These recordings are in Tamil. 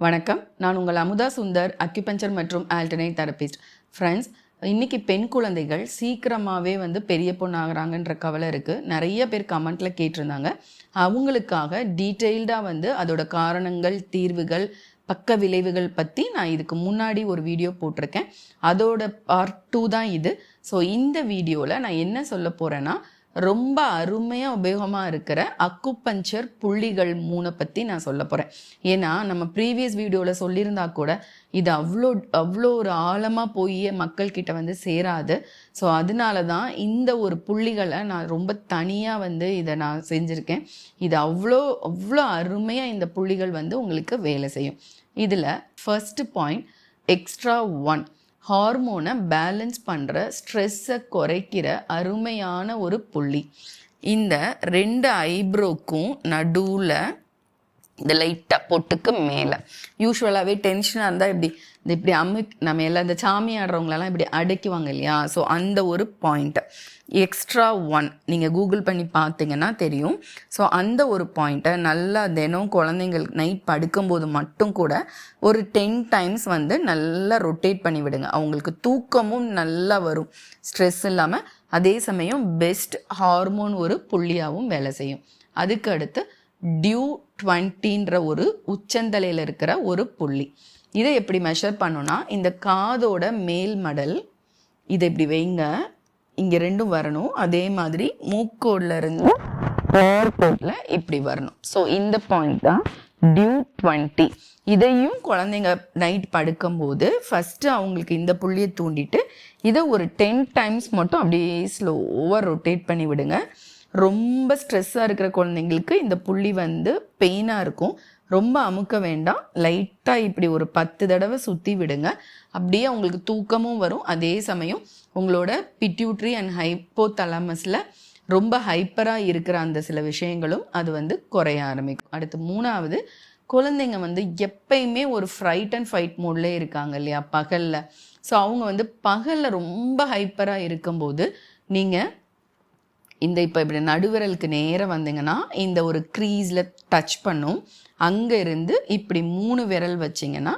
வணக்கம். நான் உங்கள் அமுதா சுந்தர் அக்யூபஞ்சர் மற்றும் ஆல்டர்னேட் தெரபிஸ்ட் ஃப்ரெண்ட்ஸ் இன்றைக்கி பெண் குழந்தைகள் சீக்கிரமாகவே வந்து பெரிய பொண்ணாகிறாங்கன்ற கவலை இருக்குது நிறைய பேர் கமெண்ட்டில் கேட்டிருந்தாங்க. அவங்களுக்காக டீட்டெயில்டாக வந்து அதோட காரணங்கள் தீர்வுகள் பக்க விளைவுகள் பற்றி நான் இதுக்கு முன்னாடி ஒரு வீடியோ போட்டிருக்கேன். அதோட பார்ட் டூ தான் இது. ஸோ இந்த வீடியோவில் நான் என்ன சொல்ல போகிறேன்னா ரொம்ப அருமையாக உபயோகமாக இருக்கிற அக்குப்பஞ்சர் புள்ளிகள் மூணை பற்றி நான் சொல்ல போகிறேன் ஏன்னா நம்ம ப்ரீவியஸ் வீடியோவில் சொல்லியிருந்தா கூட இது அவ்வளோ அவ்வளோ ஒரு ஆழமாக போய் மக்கள்கிட்ட வந்து சேராது. ஸோ அதனால தான் இந்த ஒரு புள்ளிகளை நான் ரொம்ப தனியாக வந்து இதை நான் செஞ்சுருக்கேன். இது அவ்வளோ அவ்வளோ அருமையாக இந்த புள்ளிகள் வந்து உங்களுக்கு வேலை செய்யும். இதில் ஃபர்ஸ்ட் பாயிண்ட் எக்ஸ்ட்ரா ஒன் ஹார்மோனை பேலன்ஸ் பண்ணுற ஸ்ட்ரெஸ்ஸை குறைக்கிற அருமையான ஒரு புள்ளி. இந்த ரெண்டு ஐப்ரோக்கும் நடுவில் இந்த லைட்டாக பொட்டுக்கு மேலே. யூஸ்வலாகவே டென்ஷனாக இருந்தால் இப்படி இந்த இப்படி அமு நம்ம எல்லாம் இந்த சாமி ஆடுறவங்களெல்லாம் இப்படி அடைக்குவாங்க இல்லையா? ஸோ அந்த ஒரு பாயிண்ட்டு எக்ஸ்ட்ரா ஒன் நீங்கள் கூகுள் பண்ணி பார்த்தீங்கன்னா தெரியும். ஸோ அந்த ஒரு பாயிண்ட்டை நல்லா தினம் குழந்தைங்கள் நைட் படுக்கும்போது மட்டும் கூட ஒரு டென் டைம்ஸ் வந்து நல்லா ரொட்டேட் பண்ணி விடுங்க. அவங்களுக்கு தூக்கமும் நல்லா வரும். ஸ்ட்ரெஸ் இல்லாமல் அதே சமயம் பெஸ்ட் ஹார்மோன் ஒரு புள்ளியாகவும் வேலை செய்யும். அதுக்கு அடுத்து டியூ டுவெண்ட்டின்ற ஒரு உச்சந்தலையில் இருக்கிற ஒரு புள்ளி. இதை எப்படி மெஷர் பண்ணோன்னா இந்த காதோட மேல் மடல் இதை இப்படி வைங்க. இங்கே ரெண்டும் வரணும். அதே மாதிரி மூக்கோட்லேருந்து ஏர்போர்ட்டில் இப்படி வரணும். ஸோ இந்த பாயிண்ட் தான் டியூ டுவெண்ட்டி இதையும் குழந்தைங்க நைட் படுக்கும்போது ஃபஸ்ட்டு அவங்களுக்கு இந்த புள்ளியை தூண்டிட்டு இதை ஒரு டென் டைம்ஸ் மட்டும் அப்படியே ஸ்லோவாக ரொட்டேட் பண்ணி விடுங்க ரொம்ப ஸ்ட்ரெஸ்ஸாக இருக்கிற குழந்தைங்களுக்கு இந்த புள்ளி வந்து பெயினாக இருக்கும். ரொம்ப அமுக்க வேண்டாம். லைட்டாக இப்படி ஒரு பத்து தடவை சுற்றி விடுங்க. அப்படியே அவங்களுக்கு தூக்கமும் வரும். அதே சமயம் உங்களோட பிட்யூட்ரி அண்ட் ஹைப்போ தலமஸில் ரொம்ப ஹைப்பராக இருக்கிற அந்த சில விஷயங்களும் அது வந்து குறைய ஆரம்பிக்கும். அடுத்து மூணாவது குழந்தைங்க வந்து எப்பயுமே ஒரு ஃப்ரைட் அண்ட் ஃபைட் மோட்லேயே இருக்காங்க இல்லையா? பகலில். ஸோ அவங்க வந்து பகலில் ரொம்ப ஹைப்பராக இருக்கும்போது நீங்கள் இந்த இப்போ இப்படி நடுவிரலுக்கு நேராக வந்தீங்கன்னா இந்த ஒரு க்ரீஸில் டச் பண்ணும். அங்கே இருந்து இப்படி மூணு விரல் வச்சிங்கன்னா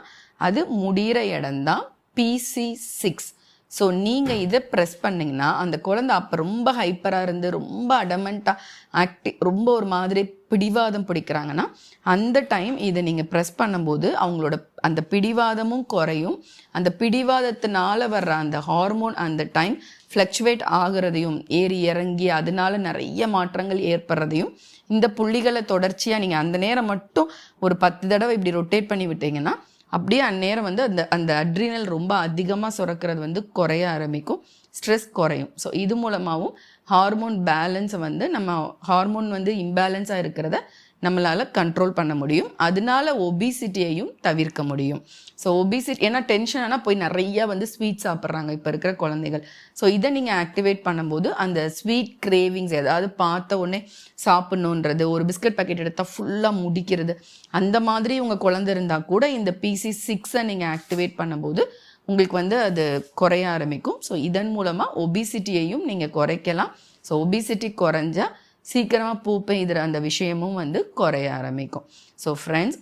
அது முடிகிற இடம்தான் பிசி சிக்ஸ் ஸோ நீங்கள் இதை ப்ரெஸ் பண்ணிங்கன்னா அந்த குழந்தை அப்போ ரொம்ப ஹைப்பராக இருந்து ரொம்ப அடமெண்ட்டாக ஆக்டி ரொம்ப ஒரு மாதிரி பிடிவாதம் பிடிக்கிறாங்கன்னா அந்த டைம் இதை நீங்கள் ப்ரெஸ் பண்ணும்போது அவங்களோட அந்த பிடிவாதமும் குறையும். அந்த பிடிவாதத்தினால வர்ற அந்த ஹார்மோன் அந்த டைம் ஃப்ளக்சுவேட் ஆகிறதையும் ஏறி இறங்கி அதனால நிறைய மாற்றங்கள் ஏற்படுறதையும் இந்த புள்ளிகளை தொடர்ச்சியாக நீங்கள் அந்த நேரம் மட்டும் ஒரு பத்து தடவை இப்படி ரொட்டேட் பண்ணி விட்டீங்கன்னா அப்படியே அந்நேரம் வந்து அந்த அந்த அட்ரினல் ரொம்ப அதிகமாக சுரக்கிறது வந்து குறைய ஆரம்பிக்கும். ஸ்ட்ரெஸ் குறையும். ஸோ இது மூலமாகவும் ஹார்மோன் பேலன்ஸை வந்து நம்ம ஹார்மோன் வந்து இம்பேலன்ஸாக இருக்கிறத நம்மளால் கண்ட்ரோல் பண்ண முடியும். அதனால ஒபிசிட்டியையும் தவிர்க்க முடியும். ஸோ ஒபிசிட்டி ஏன்னா டென்ஷன் ஆனால் போய் நிறைய வந்து ஸ்வீட் சாப்பிட்றாங்க இப்போ இருக்கிற குழந்தைகள். ஸோ இதை நீங்கள் ஆக்டிவேட் பண்ணும்போது அந்த ஸ்வீட் கிரேவிங்ஸ் ஏதாவது பார்த்த உடனே சாப்பிட்ணுன்றது ஒரு பிஸ்கட் பேக்கெட் எடுத்தால் ஃபுல்லாக முடிக்கிறது அந்த மாதிரி உங்கள் குழந்தை இருந்தால் கூட இந்த பிசி சிக்ஸை நீங்கள் ஆக்டிவேட் பண்ணும்போது உங்களுக்கு வந்து அது குறைய ஆரம்பிக்கும். ஸோ இதன் மூலமாக ஒபிசிட்டியையும் நீங்கள் குறைக்கலாம். ஸோ ஒபிசிட்டி குறைஞ்சா சீக்கிரமாக பூ பெய்கிற அந்த விஷயமும் வந்து குறைய ஆரம்பிக்கும். ஸோ ஃப்ரெண்ட்ஸ்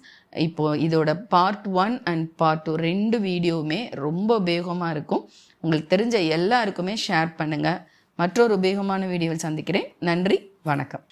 இப்போது இதோட part one and part two ரெண்டு வீடியோவுமே ரொம்ப உபயோகமாக இருக்கும். உங்களுக்கு தெரிஞ்ச எல்லாருக்குமே ஷேர் பண்ணுங்கள் மற்றொரு உபயோகமான வீடியோவில் சந்திக்கிறேன். நன்றி வணக்கம்.